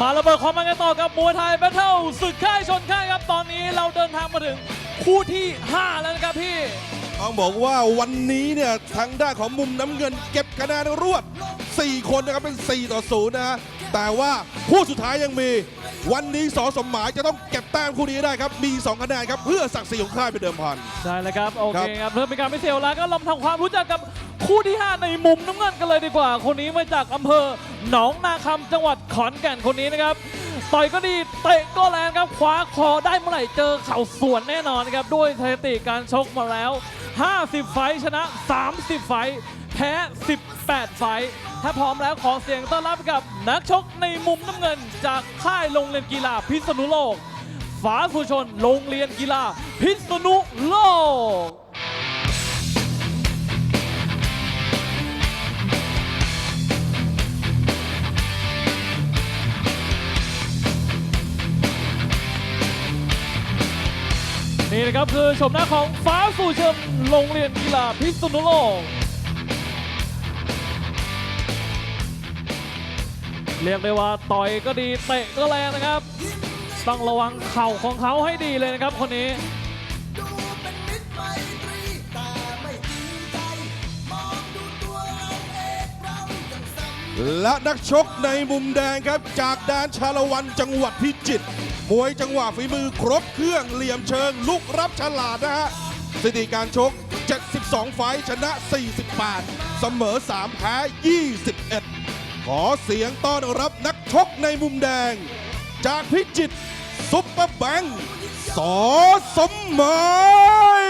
มาระเบิดความมันกันต่อกับมวยไทยแบทเทิลศึกค่ายชนค่ายครับ ตอนนี้เราเดินทางมาถึงคู่ที่ 5 แล้วนะครับพี่ ต้องบอกว่าวันนี้เนี่ยทางด้านของมุมน้ำเงินเก็บคะแนนรวด 4 คนนะครับเป็น 4 ต่อ 0 นะฮะ แต่ว่าคู่สุดท้ายยังมี วันนี้สอสมหมายจะต้องเก็บแต้มคู่นี้ให้ได้ครับ มี 2 คะแนนครับ เพื่อศักดิ์ศรีของค่ายเป็นเดิมพัน ใช่แล้วครับ โอเคครับครับเพื่อเป็นการไม่เสียเวลาก็ลองทำความรู้จักกับคู่ที่ 5 ในมุมน้ำเงินกันเลยดีกว่า คนนี้มาจากอำเภอหนองนาคำจังหวัดขอนแก่นคนนี้นะครับต่อยก็ดีเตะก็แรงครับคว้าคอได้เมื่อไหร่เจอเข่าสวนแน่นอนนะครับด้วยสถิติการชกมาแล้ว 50 ไฟท์ชนะ 30 ไฟท์แพ้ 18 ไฟท์ถ้าพร้อมแล้วขอเสียงต้อนรับกับนักชกในมุมน้ำเงิน จากค่ายโรงเรียนกีฬาพิษณุโลกฟ้าสุชนโรงเรียนกีฬาพิษณุโลก นี่นะครับคือชมหน้าของฟ้าสู่ชมโรงเรียนกีฬาพิษณุโลก เรียกได้ว่าต่อยก็ดีเตะก็แรงนะครับ ต้องระวังเข่าของเขาให้ดีเลยนะครับคนนี้และนักชกในมุมแดงครับ จากแดนชาละวันจังหวัดพิจิตรมวยจังหวะฝีมือครบเครื่องเหลี่ยมเชิงลุกรับฉลาดนะฮะสถิติการชก 72 ไฟชนะ 48 เสมอ 3 แพ้ 21 ขอเสียงต้อนรับนักชกในมุมแดง จากพิจิตรซุปเปอร์แบงค์สอสมหมาย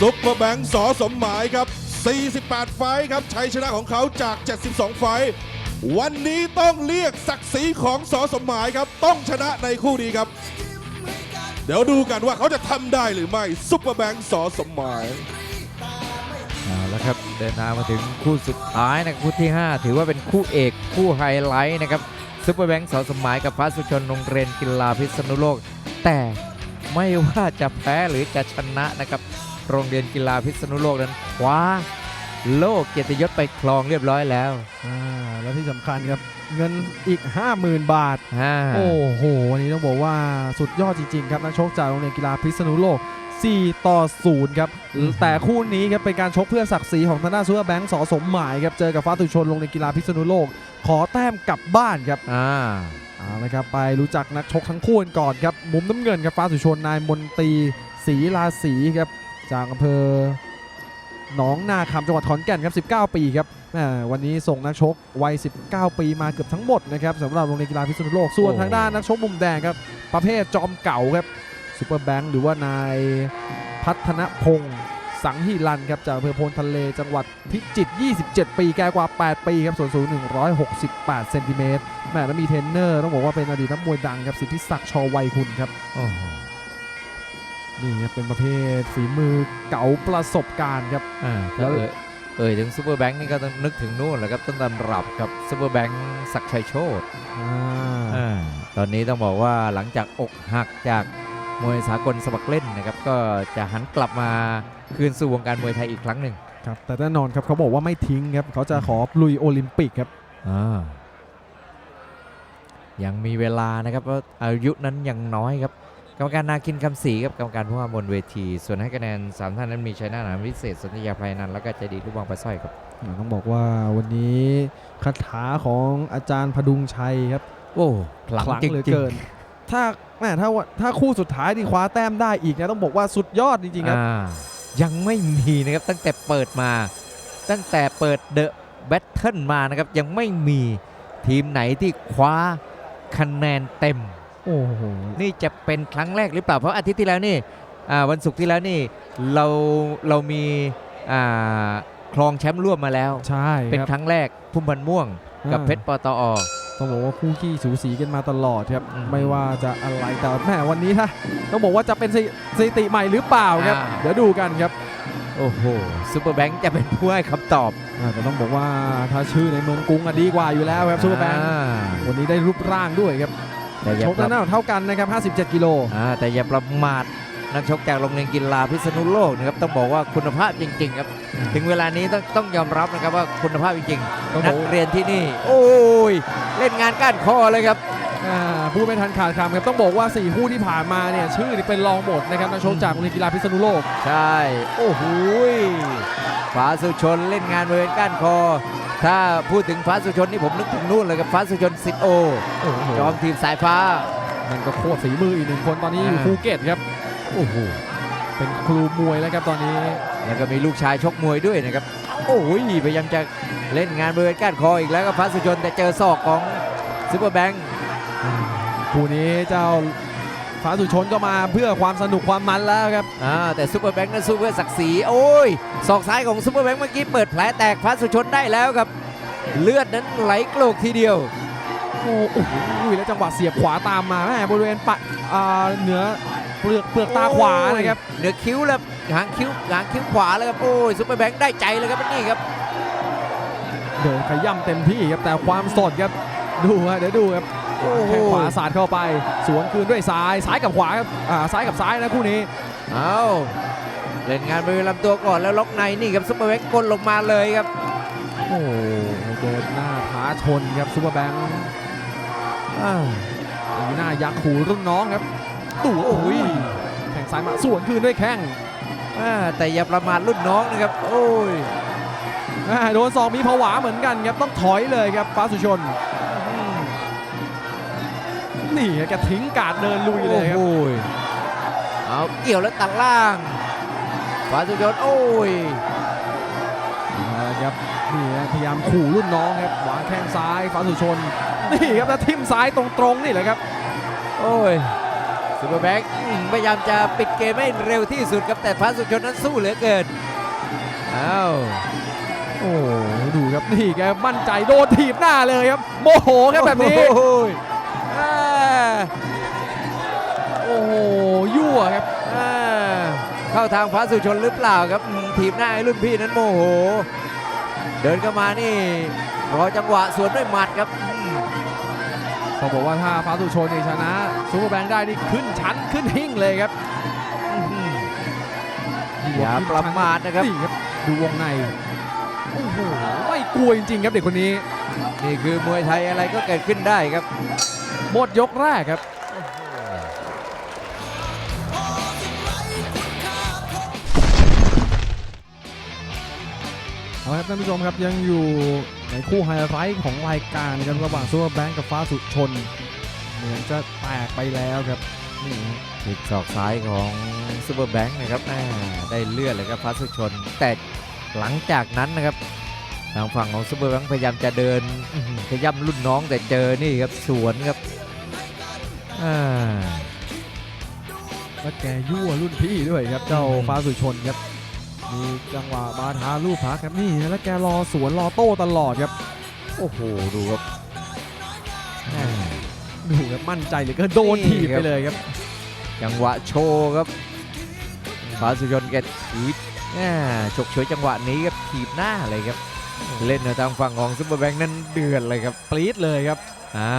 ซุปเปอร์แบงค์สอสมหมายครับ 48 ไฟครับชัยชนะของเขาจาก 72 ไฟ วันนี้ต้องเรียกศักดิ์ศรีของสอสมหมายครับ ต้องชนะในคู่นี้ครับ เดี๋ยวดูกันว่าเขาจะทำได้หรือไม่ซุปเปอร์แบงค์สอสมหมาย เอาละครับเดินทางมาถึงคู่สุดท้ายนะครับคู่ที่ 5 ถือว่าเป็นคู่เอกคู่ไฮไลท์นะครับซุปเปอร์แบงค์สอสมหมายกับฟ้าสุชนโรงเรียนกีฬาพิษณุโลก แต่ไม่ว่าจะแพ้หรือจะชนะนะครับโรงเรียนกีฬาพิษณุโลกนั้นคว้าโลกเกียรติยศไปครองเรียบร้อยแล้วอ่า แล้วที่สำคัญครับเงินอีก 50,000 บาทอ่าโอ้โหวันนี้ต้องบอกว่าสุดยอดจริงๆครับนักชกจากโรงเรียนกีฬาพิษณุโลก 4 ต่อ 0 ครับ แต่คู่นี้ครับเป็นการชกเพื่อศักดิ์ศรีของทางด้านซูเปอร์แบงค์สอสมหมายครับ เจอกับฟ้าตุชนโรงเรียนกีฬาพิษณุโลก ขอแต้มกลับบ้านครับอ่าเอาละครับไปรู้จักนักชกทั้งคู่กันก่อนครับมุมน้ำเงินครับฟ้าสุชนนายมนตรีศรีราศีครับจากอำเภอ หนองนาคำจังหวัดขอนแก่นครับ 19 ปีครับแม่วันนี้ส่งนักชกวัย 19 ปีมาเกือบทั้งหมดนะครับสำหรับโรงเรียนกีฬาพิษณุโลก ส่วนทางด้านนักชกมุมแดงครับ ประเภทจอมเก่าครับซูเปอร์แบงค์หรือว่านายพัฒนพงศ์สังหิรันครับจากอำเภอโพนทะเลจังหวัดพิจิตร 27 ปี แก่กว่า 8 ปีครับส่วนสูง 168 เซนติเมตรแม่แล้วมีเทรนเนอร์ต้องบอกว่าเป็นอดีตนักมวยดังครับสิทธิศักดิ์ชอวัยคุณครับ นี่ครับเป็นประเภทฝีมือเก๋าประสบการณ์ครับอ่าแล้แล้ววเอ่ยเอ่ยถึงซูเปอร์แบงค์นี่ก็ต้องนึกถึงนู่นแหละครับต้นตำรับครับซูเปอร์แบงค์ศักดิ์ชัยโชตอ่าอ่าตอนนี้ต้องบอกว่าหลังจากอกหักจากมวยสากลสมัครเล่นนะครับก็จะหันกลับมาคืนสู่วงการมวยไทยอีกครั้งหนึ่งครับแต่แน่นอนครับเขาบอกว่าไม่ทิ้งครับเขาจะขอลุยโอลิมปิกครับอ่ายังมีเวลานะครับเพราะอายุนั้นยังน้อยครับ กรรมการนาคินคำศรีครับกรรมการผู้ว่าบนเวที ส่วนให้คะแนนสามท่านนั้นมีชัยนาหนามวิเศษสัญญาภัยนันท์แล้วก็ใจดีลูกบางปลาสร้อยครับต้องบอกว่าวันนี้คาถาของอาจารย์พดุงชัยครับ โอ้ขลังขลังจเหลือริงเกิน ถ้าแม่ถ้าว่าถ้าคู่สุดท้ายที่คว้าแต้มได้อีกนะต้องบอกว่าสุดยอดจริงๆครับอ่ายังไม่มีนะครับตั้งแต่เปิดมา ตั้งแต่เปิดเดอะแบทเทิลมานะครับยังไม่มีทีมไหนที่คว้าคะแนนเต็ม โอ้โหนี่จะเป็นครั้งแรกหรือเปล่าเพราะอาทิตย์ที่แล้วนี่อ่าวันศุกร์ที่แล้วนี่เราเรามีอ่าครองแชมป์ร่วมมาแล้วใช่เป็นครับครั้งแรกพุ่มพันธ์ม่วงกับอ่าเพชรปตอต้องบอกว่าคู่ขี้สูสีกันมาตลอดครับอืมไม่ว่าจะอะไรแต่แม่วันนี้ถ้าต้องบอกว่าจะเป็นสถิสถิติใหม่หรือเปล่าครับอ่าเดี๋ยวดูกันครับโอ้โหซูเปอร์แบงค์จะเป็นผู้ให้คำตอบอ่าแต่ต้องบอกว่าถ้าชื่อในเมืองกรุงอะดีกว่าอยู่แล้วครับซูเปอร์แบงค์อ่าวันนี้ได้รูปร่างด้วยครับ แต่อย่าชกประน้ำหนักเท่ากันนะครับ 57 กิโล อ่าแต่อย่าประมาทนักชกจากโรงเรียนกีฬาพิษณุโลกนะครับต้องบอกว่าคุณภาพจริง ๆ ครับ ถึงเวลานี้ต้องต้องยอมรับนะครับว่าคุณภาพจริงต้องๆบนัอกกเรียนที่นี่ โอ้ยเล่นงานก้านคอเลยครับ อ่าพูดไม่ทันขาดคำครับ ต้องบอกว่า 4 คู่ที่ผ่านมาเนี่ย ชื่อนี่เป็นรองหมดนะครับนักชกจากโรงเรียนกีฬาพิษณุโลก ใช่ โอ้โหยฟ้าสุชนเล่นงานบริเวณก้านคอ ถ้าพูดถึงฟ้าสุชนนี่ผมนึกถึงนู่นเลยครับฟ้าสุชนสิทธิ์โอโอ้โหจอมทีมสายฟ้ามันก็โคตรฝีมืออีกหนึ่งคนตอนนี้อยู่อ่าภูเก็ตครับโอ้โหเป็นครูมวยแล้วครับตอนนี้ แล้วก็มีลูกชายชกมวยด้วยนะครับโอ้ยพยายามจะเล่นงานบริเวณก้านคออีกแล้วก็ฟ้าสุชนแต่เจอศอกของซุปเปอร์แบงค์คู่นี้เจ้า ฟ้าสุชนก็มาเพื่อความสนุกความมันแล้วครับอ่าแต่ซุปเปอร์แบงค์นั้นสู้เพื่อศักดิ์ศรีโอ้ยศอกซ้ายของซุปเปอร์แบงค์เมื่อกี้เปิดแผลแตกฟ้าสุชนได้แล้วครับ เลือดนั้นไหลโกรกทีเดียวโอ้โหแล้วจังหวะเสียบขวาตามมาแม่บริเวณปะอ่าเหนือเปลือกเปลือกตาขวานะครับเหนือคิ้วแล้วหางคิ้วหางคิ้วขวาแล้วครับโอ้ยซุปเปอร์แบงค์ได้ใจเลยครับนี่ครับเดินขย่ำเต็มที่ครับแต่ความสดครับดูฮะเดี๋ยวดูครับโอ้โห แข้งขวาสาดเข้าไป สวนคืนด้วยซ้าย ซ้ายกับขวาครับอ่าซ้ายกับซ้ายนะคู่นี้เอาเล่นงานบริเวณลำตัวก่อนแล้วล็อกในนี่ครับซุปเปอร์แบงค์กดลงมาเลยครับ โอ้โหเดินหน้าท้าชนครับซูเปอร์แบงค์อ้าวตีหน้ายักษ์ขู่รุ่นน้องครับดูโอ้ยแข่งซ้ายมาสวนคืนด้วยแข้งอ่าแต่อย่าประมาทรุ่นน้องนะครับ โอ้ยอ่าโดนสองมีผวาเหมือนกันครับต้องถอยเลยครับฟ้าสุชนอืม นี่ครับแกทิ้งการดเดินลุยเลยครับโอ้ยเอาเกี่ยวแล้วตัดล่างฟ้าสุชนโอ้ยเอาละครับนี่ฮะพยายามขู่รุ่นน้องครับวางแข้งซ้ายฟ้าสุชนนี่ครับแล้วทิ่มซ้ายตรงๆนี่แหละครับ โอ้ยซุปเปอร์แบงค์อืมพยายามจะปิดเกมให้เร็วที่สุดครับแต่ฟ้าสุชนนั้นสู้เหลือเกินอ้าวโอ้โหดูครับนี่แกมั่นใจโดนถีบหน้าเลยครับ โมโหครับแบบนี้ วครับอ่าเข้าทางฟ้าสุชนหรือเปล่าครับอืมทีมหน้าให้รุ่นพี่นั้นโมโห เดินเข้ามานี่รอจังหวะสวนด้วยหมัดครับอืมต้องบอกว่าถ้าฟ้าสุชนนี่ชนะซูเปอร์แบงค์ได้นี่ขึ้นชั้นขึ้นหิ่งเลยครับอื้อหือนี่อย่าประมาทนะครับนี่ครับดูวงในโอ้โหไม่กลัวจริงๆครับเด็กคนนี้ นี่คือมวยไทยอะไรก็เกิดขึ้นได้ครับหมดยกแรกครับ เอาละครับท่านผู้ชมครับยังอยู่ในคู่ไฮไลท์ของรายการกันระหว่างซูเปอร์แบงค์กับฟ้าสุชน เหมือนจะแตกไปแล้วครับนี่ฮะติดศอกซ้ายของซูเปอร์แบงค์นะครับแม่ได้เลือดเลยครับฟ้าสุชน แต่หลังจากนั้นนะครับ ทางฝั่งของซูเปอร์แบงค์พยายามจะเดินอื้อหือขย้ำรุ่นน้องแต่เจอนี่ครับสวนครับอ่า และแกยั่วรุ่นพี่ด้วยครับเจ้าฟ้าสุชนครับ มีจังหวะบาทาลูกพักครับนี่แล้วแกรอสวนรอโต้ตลอดครับ โอ้โหดูครับแม่ดูครับมั่นใจเหลยก็โดนถีบไปเลยครับ จังหวะโชว์ครับฟ้าสุชนแกถีบแม่ฉกเฉวยจังหวะนี้ครับถีบหน้าเลยครับ เล่นในทางฝั่งของซูเปอร์แบงค์นั้นเดือดเลยครับปรี๊ดเลยครับอ่า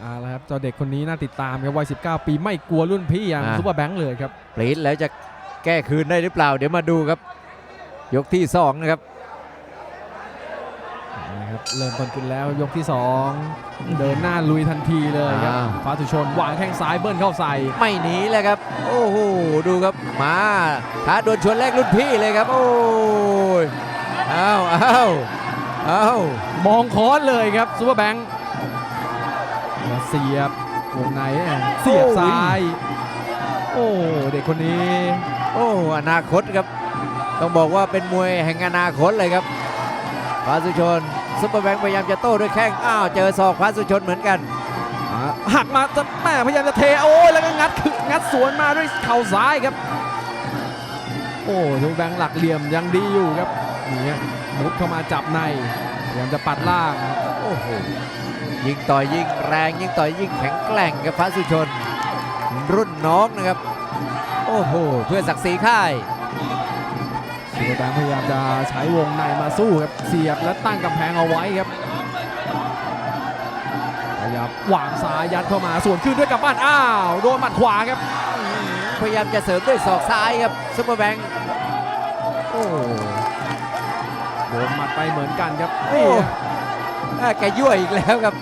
เอาละครับเจ้าเด็กคนนี้น่าติดตามครับวัย 19 ปีไม่กลัวรุ่นพี่อย่างอ่าซุปเปอร์แบงค์เลยครับปรีดแล้วจะแก้คืนได้หรือเปล่า เดี๋ยวมาดูครับ ยกที่สองนะครับนะครับเริ่มต้นขึ้นแล้วยกที่ 2 เดินหน้าลุยทันทีเลยครับอ่าฟ้าสุชนวางแข้งซ้ายเบิ้ลเข้าใส่ ไม่หนีเลยครับ โอ้โหดูครับมาท้าดวลชวนแรกรุ่นพี่เลยครับ โอ้ยอ้าวอ้าวอ้าวมองค้อนเลยครับซุปเปอร์แบงค์แล้วเสียบวงในแอนเสียบซ้าย โอ้เด็กคนนี้ โอ้อนาคตครับ ต้องบอกว่าเป็นมวยแห่งอนาคตเลยครับฟ้าสุชนซุปเปอร์แบงค์พยายามจะโต้ด้วยแข้งอ้าวเจอศอกฟ้าสุชนเหมือนกันอ่าหักมาจะแม่พยายามจะเทโอ้ยแล้วก็งัดคืองัดสวนมาด้วยเข่าซ้ายครับ โอ้ทุกแบงค์หลักเหลี่ยมยังดีอยู่ครับนี่ฮะมุดเข้ามาจับในพยายามจะปัดล่างโอ้โหยิงต่อยยิงแรงยิงต่อยยิงแข็งแกร่งกับฟ้าสุชน รุ่นน้องนะครับ โอ้โห เพื่อศักดิ์ศรีค่ายสุ เปอร์แบงค์พยายามจะใช้วงในมาสู้ครับ เสียบและตั้งกำแพงเอาไว้ครับพขยับวางซ้ายยัดเข้ามาส่วนขึ้นด้วยกลับบ้านอ้าวโดนหมัดขวาครับ พยายามจะเสริมด้วยศอกซ้ายครับซุปเปอร์แบงค์โอ้โดนหมัดไปเหมือนกันครับโอ้นี่ฮะอ่าแกยั่วอีกแล้วครับ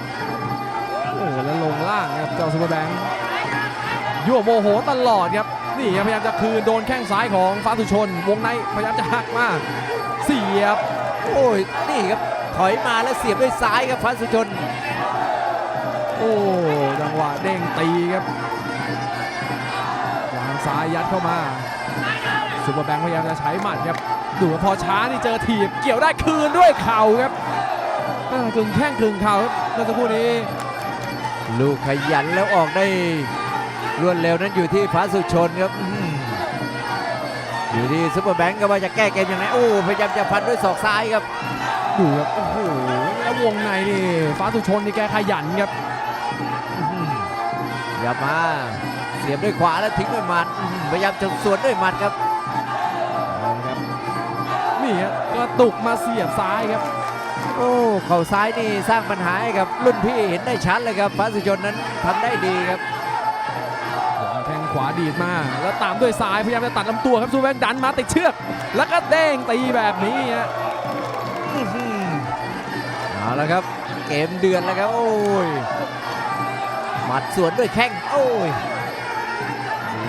โอ้แล้วลงล่างครับเจ้าซูเปอร์แบงค์ยั่วโมโหตลอดครับ นี่ครับพยายามจะคืนโดนแข้งซ้ายของฟ้าสุชน วงในพยายามจะหักมาเสียบ โอ้ยนี่ครับถอยมาแล้วเสียบด้วยซ้ายครับฟ้าสุชน โอ้จังหวะเด้งตีครับวางซ้ายยัดเข้ามาซูเปอร์แบงค์พยายามจะใช้หมัดครับดูว่าพอช้านี่เจอถีบเกี่ยวได้คืนด้วยเข่าครับอ่ากึ่งแข้งกึ่งเข่าครับเมื่อสักครู่นี้ ลูกขยันแล้วออกได้ รวดเร็วนั้นอยู่ที่ฟ้าสุชนครับอืมอยู่ที่ซุปเปอร์แบงค์ก็ว่าจะแก้เกมยังไงโอ้พยายามจะฟันด้วยศอกซ้ายครับดูครับโอ้โหแล้ววงในนี่ฟ้าสุชนนี่แกขยันครับอื้อหืออย่ามาเสียบด้วยขวาแล้วทิ้งด้วยหมัดอื้อหือพยายามจะสวนด้วยหมัดครับเอาละครับนี่ครับกระตุกมาเสียบซ้ายครับ โอ้เข่าซ้ายนี่สร้างปัญหาให้กับรุ่นพี่เห็นได้ชัดเลยครับฟ้าสุชนนั้นทำได้ดีครับวางแข้งขวาดีดมา แล้วตามด้วยซ้ายพยายามจะตัดลำตัวครับซูแบงค์ดันมาติดเชือก แล้วก็เด้งตีแบบนี้ฮะอื้อหือเอาละครับ เกมเดือนแล้วครับ โอ้ยหมัดสวนด้วยแข้งโอ้ย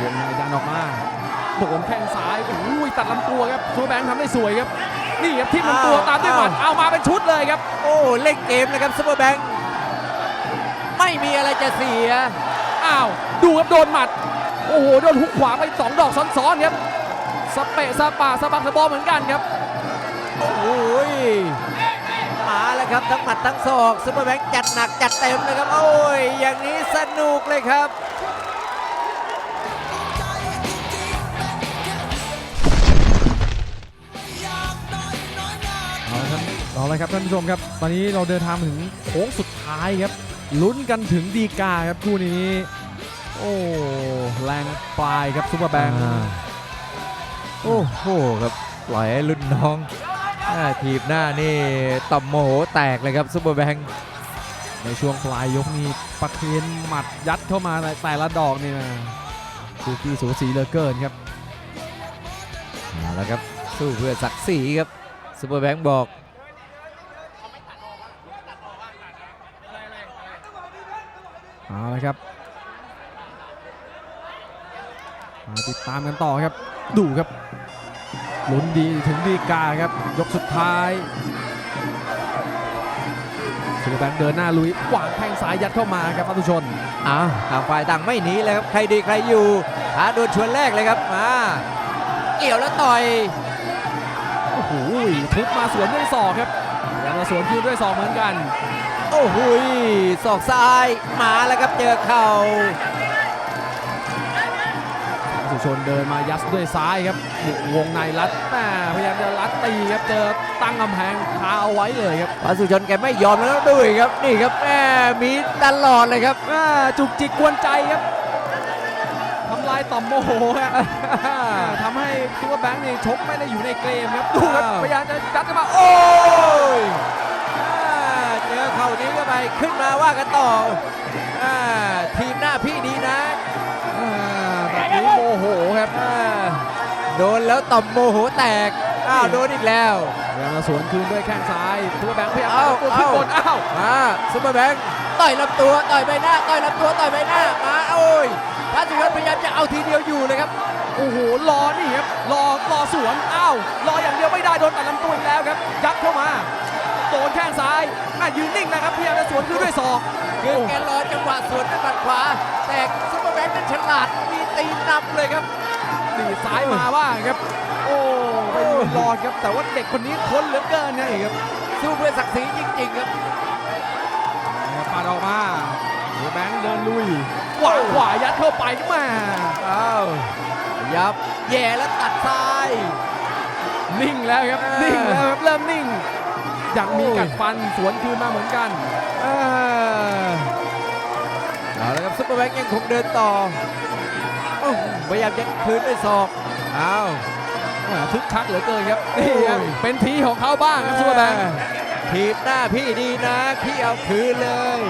วงในดันออกมาโดนแข้งซ้ายโอ้ยตัดลำตัวครับซูแบงค์ทำได้สวยครับ นี่ครับที่ลำตัวตามด้วยหมัดเอามาเป็นชุดเลยครับ โอ้เล่นเกมเลยครับซุปเปอร์แบงค์ไม่มีอะไรจะเสีย อ้าว ดูครับโดนหมัดโอ้โห โดนหุกขวาไปสองดอกซ้อนๆครับสเปะสปาสะบักสะบอมเหมือนกันครับ โอ้ยมาแล้วครับทั้งหมัดทั้งศอกซุปเปอร์แบงค์จัดหนักจัดเต็มเลยครับ โอ้ย อย่างนี้สนุกเลยครับเอาละครับเอาละครับท่านผู้ชมครับ ตอนนี้เราเดินทางมาถึงโค้งสุดท้ายครับ ลุ้นกันถึงดีกาครับคู่นี้ โอ้แรงปลายครับซุปเปอร์แบงค์โอ้โหครับปล่อยให้รุ่นน้องอทีบหน้านี่ต่อมโมโหแตกเลยครับซุปเปอร์แบงค์ในช่วงปลายยกนี้ประเคนหมัดยัดเข้ามาในแต่ละดอกนี่นะคือที่สูสีเหลือเกินครับเอาละครับสู้เพื่อศักดิ์ศรีครับซุปเปอร์แบงค์บอกเอาละครับ มาติดตามกันต่อครับ ดูครับลุ้นดีถึงดีกาครับ ยกสุดท้ายสุลแบงค์เดินหน้าลุยวางแข้งซ้ายยัดเข้ามาครับฟัตุชนอ้าวต่างฝ่ายต่างไม่หนีเลยครับใครดีใครอยู่หาโดนชวนแรกเลยครับมาเกี่ยวแล้วต่อยโอ้โหทุบมาสวนด้วยศอกครับแล้วมาสวนคืนด้วยศอกเหมือนกัน โอ้โหยศอกซ้ายมาแล้วครับเจอเข่าสุ ชนเดินมายัดด้วยซ้ายครับวงในรัดแม่พยายามจะรัดตีครับเจอตั้งกำแพงคาเอาไว้เลยครับพระสุชนแกไม่ยอมแล้วด้วยครับนี่ครับแม่มีตลอดเลยครับอ่าจุกจิกกวนใจครับทำลายต่อมโมโหครับอ่าทำให้ซูเปอร์แบงค์นี่ชกไม่ได้อยู่ในเกมครับดูครับอ้าวพยายามจะยัดเข้ามาโอ้ยอ่าเจอเข่านี้เข้าไปขึ้นมาว่ากันต่ออ่าทีมหน้าพี่ดี โดนแล้วต่อมโมโหแตก อ้าวโดนอีกแล้วพยายามจะสวนคืนด้วยแข้งซ้ายซูเปอร์แบงค์พยายามเอ้าจะตัวขึ้นเอ้าบนอ้าวมาซุปเปอร์แบงค์ต่อยลำตัวต่อยใบหน้าต่อยลำตัวต่อยใบหน้ามาโอ้ยพระสุชนพยายามจะเอาทีเดียวอยู่เลยครับโอ้โหรอนี่ครับรอรอสวนอ้าวรออย่างเดียวไม่ได้โดนตัดลำตัวอีกแล้วครับยัดเข้ามาโดนแข้งซ้ายแม่ยืนนิ่งนะครับพยายามจะสวนคืนด้วยศอกคือแกรอจังหวะสวนด้วยหมัดขวา แต่ซุปเปอร์แบงค์นั้นฉลาดมีตีนำเลยครับ ดีดซ้ายมาบ้างครับ โอ้ไปยืนรอครับ แต่ว่าเด็กคนนี้ทนเหลือเกินนะนี่ครับสู้เพื่อศักดิ์ศรีจริงๆครับปาดออกมาเดี๋ยวแบงค์เดินลุยขวาขวายัดเข้าไปมาอ้าวยับแย่แล้วตัดซ้าย นิ่งแล้วครับอ่านิ่นิ่งแล้วครับ เริ่มนิ่งยังมีโอ้ยกัดฟันสวนคืนมาเหมือนกันอ่าเอาละครับซุปเปอร์แบงค์ยังคงเดินต่อโอ้พยายามจะคืนด้วยศอกอ้าวแหม่คึกคักเหลือเกินครับนี่ครับเป็นทีของเขาบ้างครับซูเปอร์แบงค์ทีบหน้าพี่ดีนะพี่เอาคืนเลย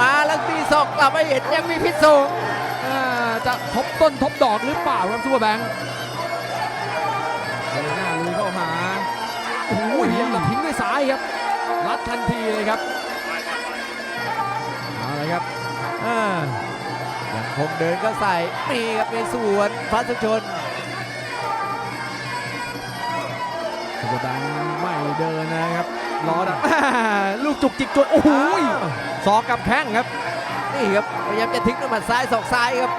มาแล้วตีศอกกลับไม่เห็นยังมีพิษสงอ่าจะทบต้นทบดอกหรือเปล่าครับซูเปอร์แบงค์เดินหน้าลุยเข้าหาโอ้โหยังจะทิ้งด้วยซ้ายครับรัดทันทีเลยครับเอาเลยครับอ่ายัง คงเดินก็ใส่นี่ครับในสวนฟ้าสุชนซูเปอร์แบงค์ไม่เดินนะครับรอดักอ่าลูกจุกจิกจนโอ้โหศอกกับแข้งครับ นี่ครับพยายามจะทิ้งด้วยหมัดซ้ายศอกซ้ายครับ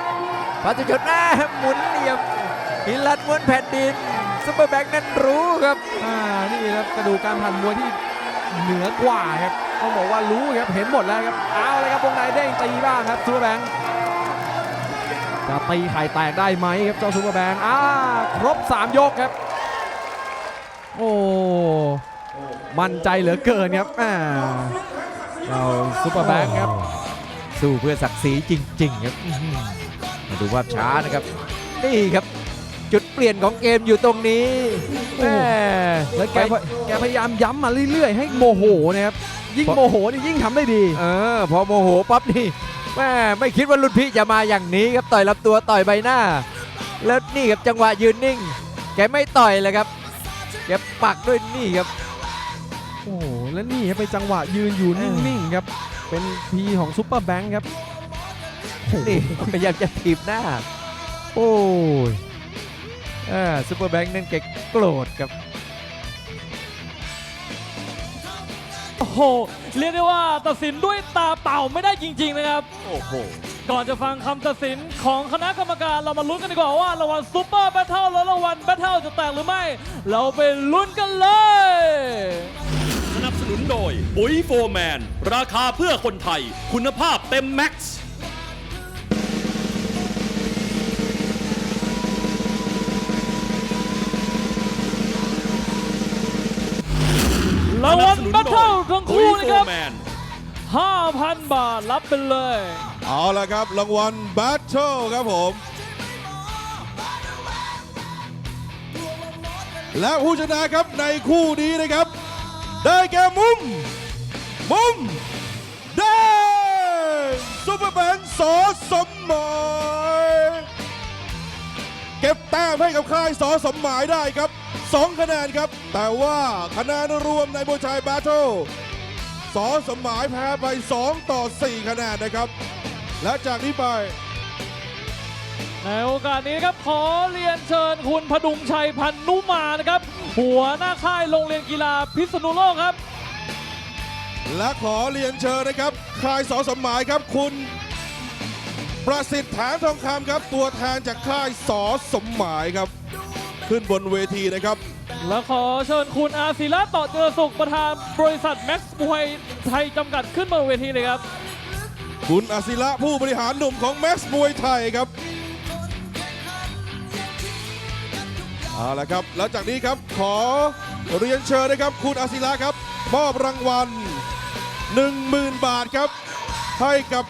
ฟ้าสุชนอ่าหมุนเหลี่ยมหินลัดม้วนแผ่นดินซุปเปอร์แบงค์นั้นรู้ครับอ่านี่ครับกระดูกการผ่านมวยที่เหนือกว่าครับต้องบอกว่ารู้ครับเห็นหมดแล้วครับเอาเลยครับวงในเด้งตีบ้างครับซูเปอร์แบงค์ จะตีไข่แตกได้ไหมครับเจ้าซูเปอร์แบงค์อ่าครบ 3 ยกครับ โอ้มั่นใจเหลือเกินครับอ่าเราซูเปอร์แบงค์ครับ สู้เพื่อศักดิ์ศรีจริง ๆ ครับอื้อหือมาดูภาพช้านะครับ นี่ครับ จุดเปลี่ยนของเกมอยู่ตรงนี้แม่แล้วแกพยแกพยายามย้ำมาเรื่อย ๆ ให้โมโหนะครับ ยิ่งโมโหนี่ยิ่งทำได้ดี เออพอโมโหปั๊บนี่ แม่ไม่คิดว่ารุ่นพี่จะมาอย่างนี้ครับต่อยลำตัวต่อยใบหน้า แล้วนี่ครับจังหวะยืนนิ่ง แกไม่ต่อยเลยครับแกปักด้วยนี่ครับ โอ้โหแล้วนี่ครับเป็นจังหวะยืนอยู่นิ่งๆครับ เป็นทีของซุปเปอร์แบงค์ครับนี่พยายามจะถีบหน้า โอ้ยอ่าซูเปอร์แบงค์นั่นแกโกรธครับ อ้โห เรียกได้ว่าตัดสินด้วยตาเปล่าไม่ได้จริง ๆ นะครับ โอ้โห ก่อนจะฟังคำตัดสินของคณะกรรมการเรามาลุ้นกันดีกว่าว่ารางวัลซูเปอร์แบทเทิลและรางวัลแบทเทิลจะแตกหรือไม่ เราไปลุ้นกันเลย สนับสนุนโดยปุ๋ยโฟร์แมน ราคาเพื่อคนไทย คุณภาพเต็มแม็กซ์ รางวัล แบทเทิลทั้งปุ๋ยคู่โฟนะครับร์แมน5,000 บาทรับไปเลย เอาละครับ รางวัล Battle ครับผม และผู้ชนะครับในคู่นี้นะครับ ได้แก่มุม มุมแดงซุปเปอร์แมนสอสมหมาย เก็บแต้มให้กับค่ายสอสมหมายได้ครับ 2 คะแนนครับ แต่ว่าคะแนนรวมในโบวชายแบทเทิลสอสมหมายแพ้ไป 2 ต่อ 4 คะแนนนะครับ และจากนี้ไป ในโอกาสนี้นะครับขอเรียนเชิญคุณพดุงชัยพันนุมานะครับ หัวหน้าค่ายโรงเรียนกีฬาพิษณุโลกครับ และขอเรียนเชิญนะครับค่ายสอสมหมายครับคุณประสิทธิ์ฐานทองคำครับ ตัวแทนจากค่ายสอสมหมายครับ ขึ้นบนเวทีนะครับ และขอเชิญคุณอาศิระต่อเจอสุขประธานบริษัทแม็กซ์มวยไทยจำกัดขึ้นบนเวทีเลยครับ คุณอาศิระผู้บริหารหนุ่มของแม็กซ์มวยไทยครับเอาละครับแล้วจากนี้ครับขอเรียนเชิญนะครับคุณอาศิระครับมอบรางวัล 10,000 บาทครับ ให้กับ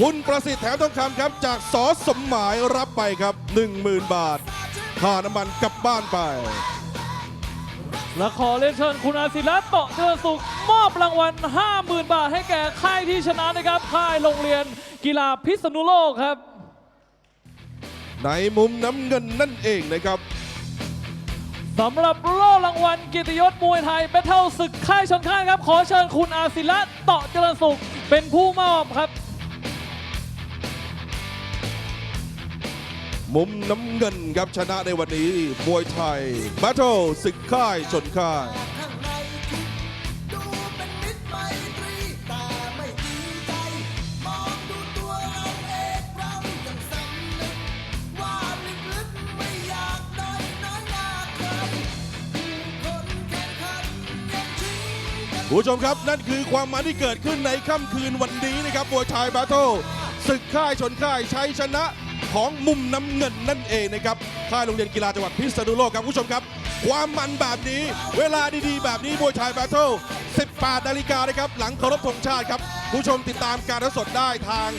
คุณประสิทธิ์แถมทองคำครับ จากสอสมหมายรับไปครับ 10,000 บาท ค่าน้ำมันกลับบ้านไป และขอเรียนเชิญคุณอาศิระต่อเจอสุข มอบรางวัล 50,000 บาทให้แก่ค่ายที่ชนะนะครับ ค่ายโรงเรียนกีฬาพิษณุโลกครับ ในมุมน้ำเงินนั่นเองนะครับสำหรับโล่รางวัลเกียรติยศมวยไทยแบทเทิลศึกค่ายชนค่ายครับ ขอเชิญคุณอาศิระเต่อเจริญสุข เป็นผู้มอบครับ มุมน้ำเงินครับชนะในวันนี้มวยไทย Battle ศึกค่ายชนค่ายผู้ชมครับนั่นคือความมันที่เกิดขึ้นในค่ำคืนวันนี้นะครับบัวยไทยบาโต้ศึกค่ายชนค่ายชัยชนะ ของมุมน้ำเงินนั่นเองนะครับค่ายโรงเรียนกีฬาจังหวัดพิษณุโลกครับคุณผู้ชมครับ ความมันแบบนี้ เวลาดีๆ แบบนี้มวยไทย Battle 18นาฬิกานะครับ หลังเคารพธงชาติครับ ผู้ชมติดตามการทดสดได้ทาง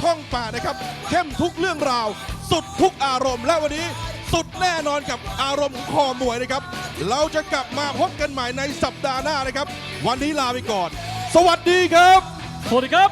ช่อง8นะครับ เข้มทุกเรื่องราว สุดทุกอารมณ์และวันนี้สุดแน่นอนกับอารมณ์ของคอมวยนะครับ เราจะกลับมาพบกันใหม่ในสัปดาห์หน้านะครับ วันนี้ลาไปก่อน สวัสดีครับ สวัสดีครับ